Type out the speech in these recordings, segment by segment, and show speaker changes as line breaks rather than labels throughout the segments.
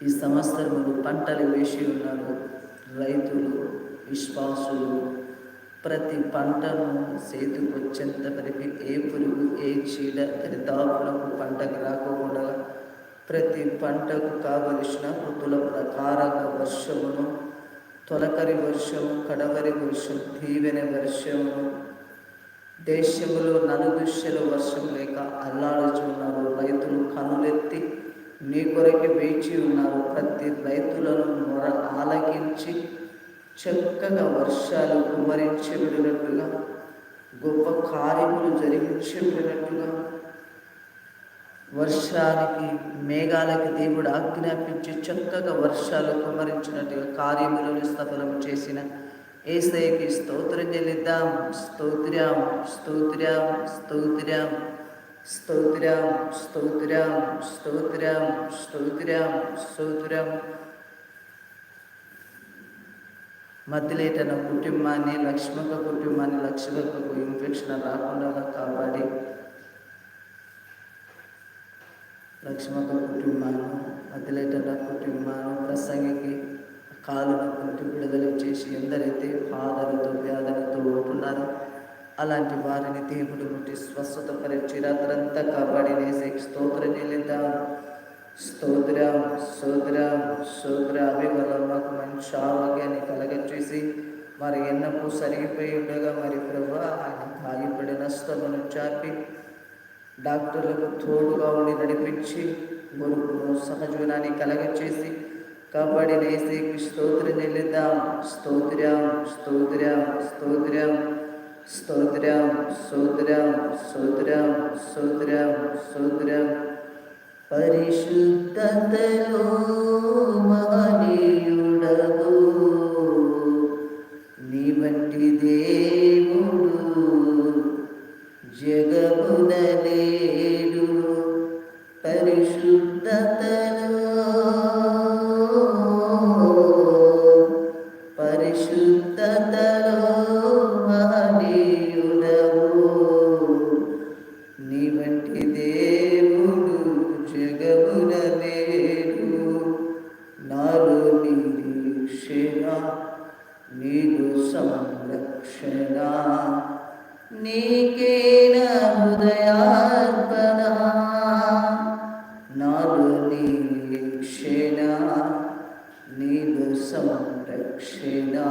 ఈ సంవత్సరములు పంటలు వేసి ఉన్నారు రైతులు విశ్వాసులు ప్రతి పంటను చేతికొచ్చేంత వరకు ఏ పురుగు ఏ చీడ దరిదాపులకు పంటకు రాకుండా ప్రతి పంటకు కావలసిన ఋతుల ప్రకారంగా వర్షమును తొలకరి వర్షము కడవరి వర్షం దీవెన వర్షమును దేశములో నలుదుశ్యల వర్షం లేక అల్లాడుచున్నారు. రైతులు కనులెత్తి నీ కొరకే వేచి ఉన్నారు. ప్రతి రైతులను మొర ఆలకించి చక్కగా వర్షాలు కుమరించి గొప్ప కార్యములు జరిగించి వర్షానికి మేఘాలకి దేవుడు ఆజ్ఞాపించి చక్కగా వర్షాలు కుమరించినట్టుగా కార్యములను స్థపనం చేసిన ఏసైకి స్తోత్రం చెల్లిద్దాం. స్తోత్రం స్తోత్రం స్తోత్రం స్తోత్రం స్తోత్రం స్తోత్రం స్తోత్రం స్తోత్రం. మధ్యలేటన కుటుంబాన్ని లక్ష్మక కుటుంబాన్ని లక్ష్మకు ఇన్ఫెక్షన్ రాకుండా కాపాడి లక్ష్మక కుటుంబాన్ని మధ్యలేట కుటుంబాన్ని ప్రసంగికి కాలు కుంటి విడుదల చేసి ఎందరైతే బాధలతో వ్యాధులతో ఉంటున్నారో అలాంటి వారిని దేవుడు ముట్టి స్వస్థత పరిచి రాత్రంతా కాపాడి వేసే స్తోత్రం నిలిద్దాం స్తోత్రం స్తోత్రం స్తోత్ర. అవి వల్ల మాకు మంచి ఆరోగ్యాన్ని కలగచేసి మరి ఎన్నప్పుడు సరిగిపోయి ఉండగా మరి ప్రభా ఆయన గాయపడిన స్తమును చాపి డాక్టర్లకు తోడుగా ఉండి నడిపించి మురుగును సహజీవనాన్ని కలగచేసి కాపాడి నేసేకి స్తోత్ర చెల్లిద్దాం స్తోత్రం స్తోత్రం స్తోత్రం స్తోత్రం స్తోత్రం స్తోత్రం స్తోత్రం స్తోత్రం. పరిశుద్ధతలో మహనీయుడవు నీ వంటి దేవుడు జగమున లేడు. పరిశుద్ధతలో పరిశుద్ధతలో మహనీయుడవు నీ వంటి దేవుడు संरक्षणा नेकेन हृदयार्पणा। नालुनिरीक्षेण नीलसंरक्षणा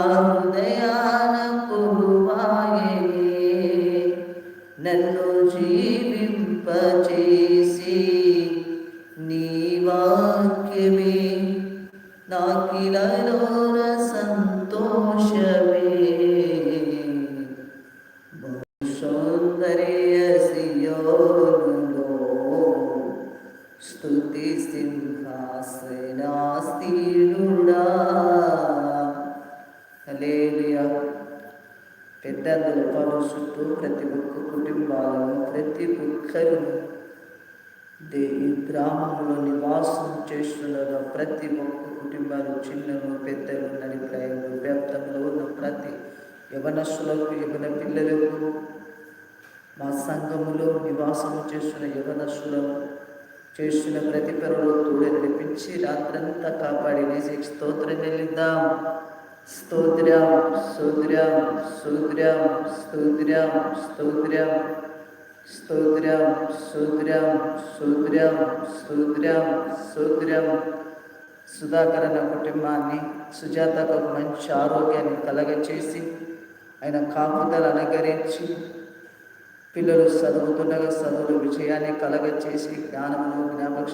హృదయాన కొలువాయనే నన్ను జీవింపచేసి నీ వాక్యమే నాకిలలోన సంతోషమే సౌందర్య సియోనులో స్తుతి సింహాసనాస్తీనుడా విద్యార్థుల పలు చుట్టూ ప్రతి ఒక్క కుటుంబాలను ప్రతి ఒక్కరు ఈ గ్రామంలో నివాసం చేస్తున్న ప్రతి ఒక్క కుటుంబాలు చిన్నలు పెద్దలు నడిపాయలు వ్యాప్తంలో ఉన్న ప్రతి యవనస్సులకు యవన పిల్లలకు మా సంఘములో నివాసం చేస్తున్న యవనస్సులను చేస్తున్న ప్రతి పనులు తోడే నడిపించి రాత్రంతా కాపాడి వేసి స్తోత్రం చెల్లిద్దాం. స్తోత్రం శూద్రం శూద్రం స్తోత్రం స్తోత్రం స్తోత్రం శూద్రం శూద్రం స్తోత్రం శూద్రం సుధాకరణ కుటుంబాన్ని సుజాతకు మంచి ఆరోగ్యాన్ని కలగచేసి ఆయన కాపుదలు అలంకరించి పిల్లలు చదువుతుండగా చదువులు విజయాన్ని కలగచేసి జ్ఞానము జ్ఞాపక్ష